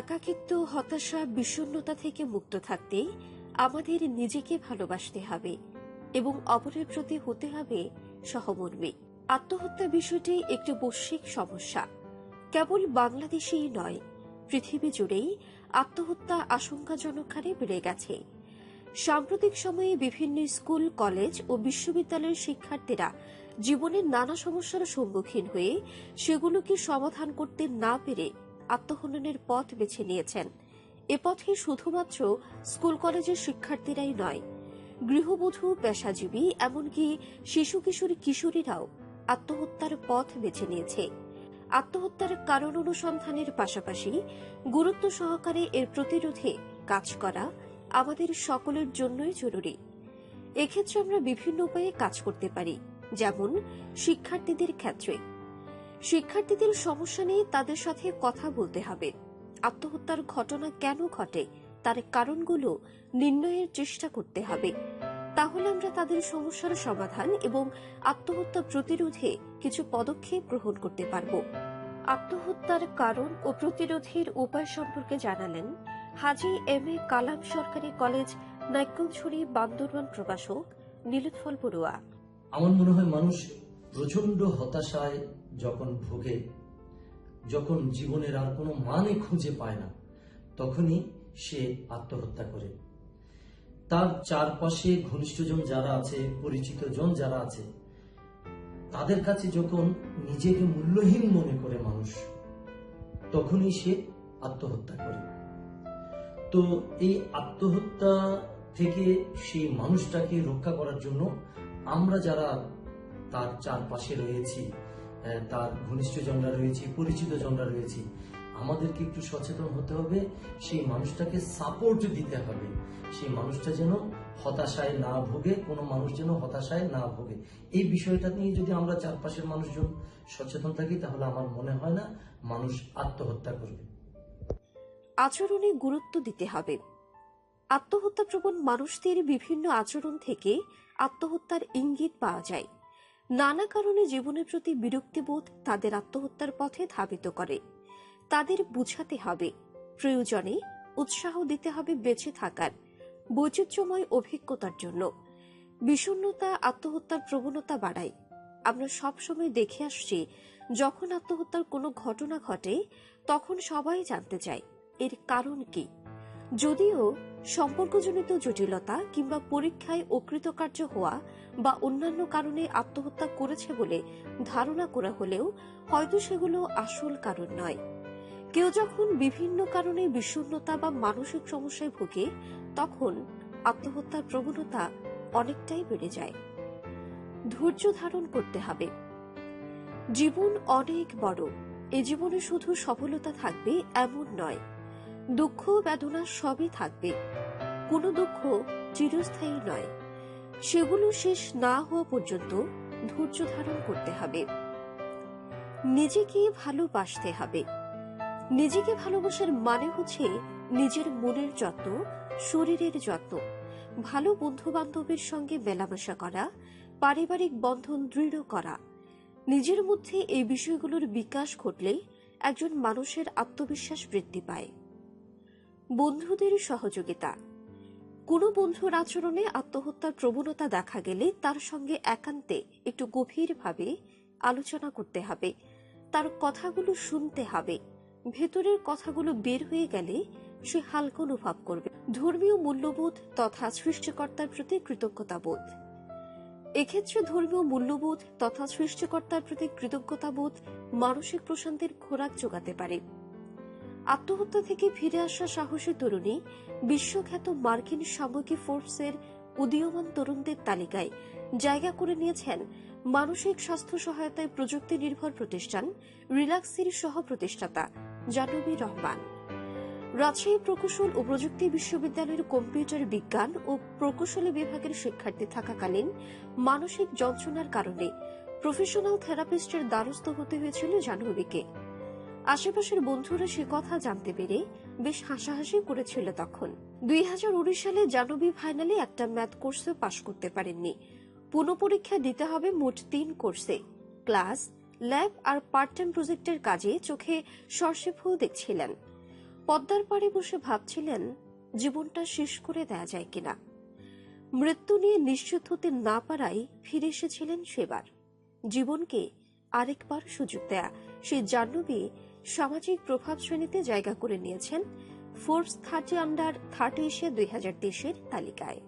একাকিত্ব, হতাশা, বিষণ্ণতা থেকে মুক্ত থাকতে আমাদের নিজেকে ভালোবাসতে হবে এবং অপরের প্রতি হতে হবে সহমর্মী। আত্মহত্যা বিষয়টি একটি বৈশ্বিক সমস্যা। কেবল বাংলাদেশেই নয়, পৃথিবী জুড়েই আত্মহত্যা আশঙ্কাজনক হারে বেড়ে গেছে। সাম্প্রতিক সময়ে বিভিন্ন স্কুল, কলেজ ও বিশ্ববিদ্যালয়ের শিক্ষার্থীরা জীবনের নানা সমস্যার সম্মুখীন হয়ে সেগুলোকে সমাধান করতে না পেরে আত্মহননের পথ বেছে নিয়েছেন। এ পথে শুধুমাত্র স্কুল কলেজের শিক্ষার্থীরাই নয়, গৃহবধূ, পেশাজীবী, এমনকি শিশু কিশোর কিশোরীরাও আত্মহত্যার পথ বেছে নিয়েছে। আত্মহত্যার কারণ অনুসন্ধানের পাশাপাশি গুরুত্ব সহকারে এর প্রতিরোধে কাজ করা আমাদের সকলের জন্যই জরুরি। এক্ষেত্রে আমরা বিভিন্ন উপায়ে কাজ করতে পারি, যেমন শিক্ষার্থীদের ক্ষেত্রে। শিক্ষার্থীদের সমস্যা নিয়ে তাদের সাথে কথা বলতে হবে। আত্মহত্যার ঘটনা কেন ঘটে? তার কারণগুলো নির্ণয়ের চেষ্টা করতে হবে। তাহলে আমরা তাদের সমস্যার সমাধান এবং আত্মহত্যা প্রতিরোধে কিছু পদক্ষেপ গ্রহণ করতে পারব। আত্মহত্যার কারণ ও প্রতিরোধের উপায় সম্পর্কে জানালেন হাজি এম এ কালাম সরকারি কলেজ নাইকলছড়ি বান্দরবান প্রকাশক নীলোৎফল বড়ুয়া। আমার মনে হয় মানুষ প্রচণ্ড হতাশায় যখন ভোগে, যখন জীবনের আর কোনো মানে খুঁজে পায় না, তখনই সে আত্মহত্যা করে। তার চারপাশে ঘনিষ্ঠজন যারা আছে পরিচিত জন যারা আছে, তাদের কাছে যখন নিজেকে মূল্যহীন মনে করে মানুষ, তখনই সে আত্মহত্যা করে। তো এই আত্মহত্যা থেকে সেই মানুষটাকে রক্ষা করার জন্য আমরা যারা তার চারপাশে রয়েছি তার ঘনিষ্ঠ জনরা রয়েছি, পরিচিত জনরা রয়েছি। আমাদেরকে একটু সচেতন হতে হবে, সেই মানুষটাকে সাপোর্ট দিতে হবে। সেই মানুষটা যেন হতাশায় না ভোগে, কোনো মানুষ যেন হতাশায় না ভোগে। এই বিষয়টা নিয়ে যদি আমরা চারপাশের মানুষজন সচেতন থাকি, তাহলে আমার মনে হয় না মানুষ আত্মহত্যা করবে। আচরণে গুরুত্ব দিতে হবে। আত্মহত্যা প্রবণ মানুষদের বিভিন্ন আচরণ থেকে আত্মহত্যার ইঙ্গিত পাওয়া যায়। নানা কারণে জীবনের প্রতি বিরক্তিবোধ তাদের আত্মহত্যার পথে ধাবিত করে। তাদের বুঝাতে হবে, প্রয়োজনে উৎসাহ দিতে হবে বেঁচে থাকার, বৈচিত্র্যময় অভিজ্ঞতার জন্য। বিষণ্ণতা, আত্মহত্যার প্রবণতা বাড়ায়। আমরা সবসময় দেখে আসছি, যখন আত্মহত্যার কোনো ঘটনা ঘটে, তখন সবাই জানতে চায়, এর কারণ কি? যদিও সম্পর্কজনিত জটিলতা কিংবা পরীক্ষায় অকৃতকার্য হওয়া বা অন্যান্য কারণে আত্মহত্যা করেছে বলে ধারণা করা হলেও হয়তো সেগুলো আসল কারণ নয়। কেউ যখন বিভিন্ন কারণে বিষণ্ণতা বা মানসিক সমস্যায় ভোগে, তখন আত্মহত্যার প্রবণতা অনেকটাই বেড়ে যায়। ধৈর্য ধারণ করতে হবে। জীবন অনেক বড়। এ জীবনে শুধু সফলতা থাকবে এমন নয়। দুঃখ বেদনা সবই থাকবে। কোনো দুঃখ চিরস্থায়ী নয়। সেগুলো শেষ না হওয়া পর্যন্ত ধৈর্য ধারণ করতে হবে। নিজেকে ভালোবাসতে হবে। নিজেকে ভালোবাসার মানে হচ্ছে নিজের মনের যত্ন, শরীরের যত্ন, ভালো বন্ধু বান্ধবের সঙ্গে মেলামেশা করা, পারিবারিক বন্ধন দৃঢ় করা। নিজের মধ্যে এই বিষয়গুলোর বিকাশ ঘটলে একজন মানুষের আত্মবিশ্বাস বৃদ্ধি পায়। বন্ধুদের সহযোগিতা। কোনো বন্ধুর আচরণে আত্মহত্যার প্রবণতা দেখা গেলে তার সঙ্গে একান্তে একটু গভীরভাবে আলোচনা করতে হবে। তার কথাগুলো শুনতে হবে। ভেতরের কথাগুলো বের হয়ে গেলে সে হালকা অনুভব করবে। ধর্মীয় মূল্যবোধ তথা সৃষ্টিকর্তার প্রতি কৃতজ্ঞতাবোধ। এক্ষেত্রে ধর্মীয় মূল্যবোধ তথা সৃষ্টিকর্তার প্রতি কৃতজ্ঞতাবোধ মানসিক প্রশান্তির খোরাক যোগাতে পারে। আত্মহত্যা থেকে ফিরে আসা সাহসী তরুণী বিশ্বখ্যাত মার্কিন সাময়িকী ফোর্বসের উদীয়মান তরুণদের তালিকায় জায়গা করে নিয়েছেন মানসিক স্বাস্থ্য সহায়তায় প্রযুক্তি নির্ভর প্রতিষ্ঠান রিল্যাক্সির সহ প্রতিষ্ঠাতা জানবী রহমান। রাজশাহী প্রকৌশল ও প্রযুক্তি বিশ্ববিদ্যালয়ের কম্পিউটার বিজ্ঞান ও প্রকৌশলী বিভাগের শিক্ষার্থী থাকাকালীন মানসিক যন্ত্রণার কারণে প্রফেশনাল থেরাপিস্টের দ্বারস্থ হতে হয়েছিল জাহ্নবীকে। আশেপাশের বন্ধুরা সে কথা জানতে পেরে বেশ হাসাহাসি করেছিল তখন। দুই হাজার উনিশ সালে জাহ্নবী ফাইনালে একটা ম্যাথ কোর্সে পাশ করতে পারেননি। পুনঃপরীক্ষা দিতে হবে মোট তিন কোর্সে। ক্লাস, ল্যাব আর পার্ট টাইম প্রজেক্টের কাজে চোখে সর্ষে ফুল দেখছিলেন। পদ্মার পাড়ে বসে ভাবছিলেন, জীবনটা শেষ করে দেয়া যায় কিনা। মৃত্যু নিয়ে নিশ্চিত হতে না পারাই ফিরে এসেছিলেন সেবার। জীবনকে আরেকবার সুযোগ দেয়া। সেই জাহ্নবী সামাজিক প্রভাব শ্রেণীতে জায়গা করে নিয়েছেন Forbes thirty under thirty Asia দুই হাজার তেইশের তালিকায়।